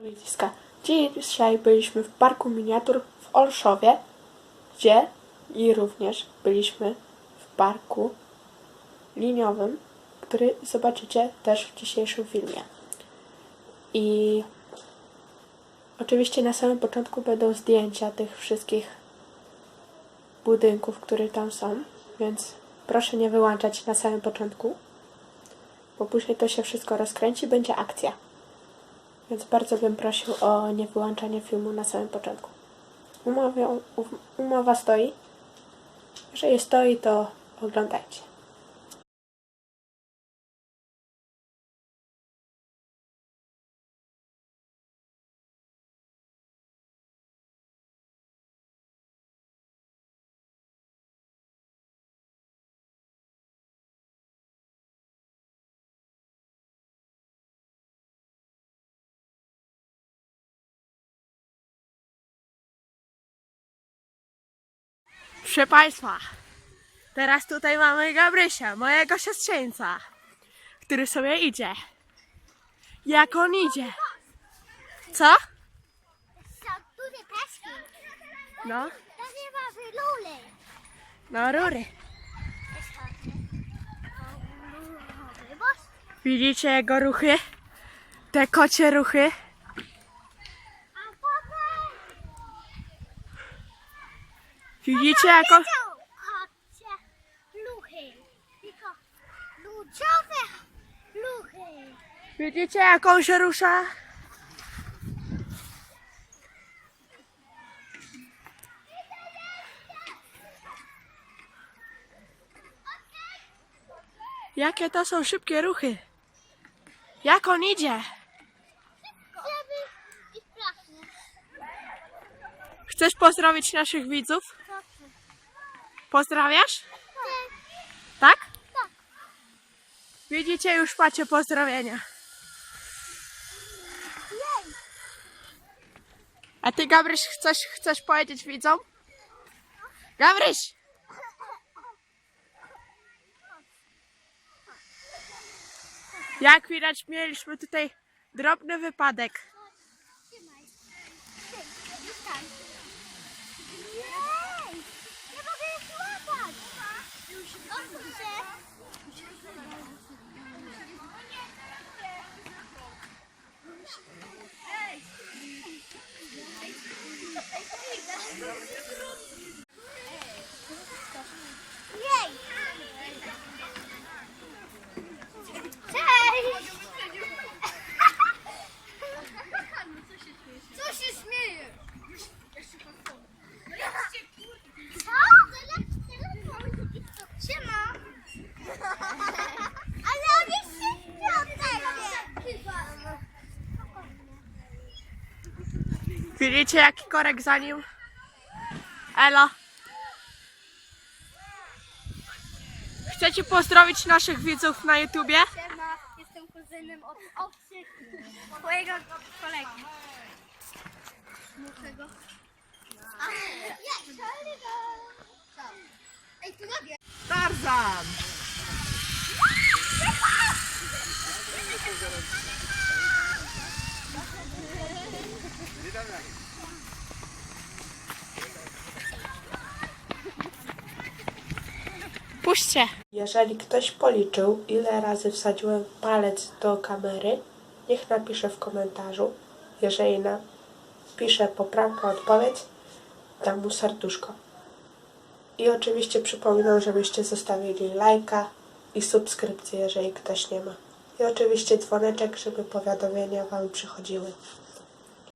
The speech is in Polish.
Widziska. Dzisiaj byliśmy w parku miniatur w Olszowie, gdzie i również byliśmy w parku liniowym, który zobaczycie też w dzisiejszym filmie. I oczywiście na samym początku będą zdjęcia tych wszystkich budynków, które tam są, więc proszę nie wyłączać na samym początku, bo później to się wszystko rozkręci, będzie akcja. Więc bardzo bym prosił o niewyłączanie filmu na samym początku. Um- umowa stoi. Jeżeli stoi, to oglądajcie. Proszę Państwa, teraz tutaj mamy Gabrysia, mojego siostrzeńca, który sobie idzie. Jak on idzie? Co? No, no rury. Widzicie jego ruchy? Te kocie ruchy? a potem... Widzicie jak on... Kocie luchy. Tylko luczowe luchy. Widzicie jak on się rusza? Jakie to są szybkie ruchy? Jak on idzie? Chcesz pozdrowić naszych widzów? Pozdrawiasz? Tak. Tak? Widzicie, już macie pozdrowienia. A ty, Gabryś, chcesz, chcesz powiedzieć widzom? Gabryś! Jak widać, mieliśmy tutaj drobny wypadek. Widzicie, jaki korek za nim? Elo. Chcecie pozdrowić naszych widzów na YouTubie? Siema, jestem kuzynem od obcych twojego kolegi. Muszę go. Ej, tu nogę. Tarzan! Puśćcie! Jeżeli ktoś policzył, ile razy wsadziłem palec do kamery, niech napisze w komentarzu. Jeżeli napisze poprawną odpowiedź, dam mu serduszko. I oczywiście przypominam, żebyście zostawili lajka i subskrypcję, jeżeli ktoś nie ma. I oczywiście dzwoneczek, żeby powiadomienia Wam przychodziły.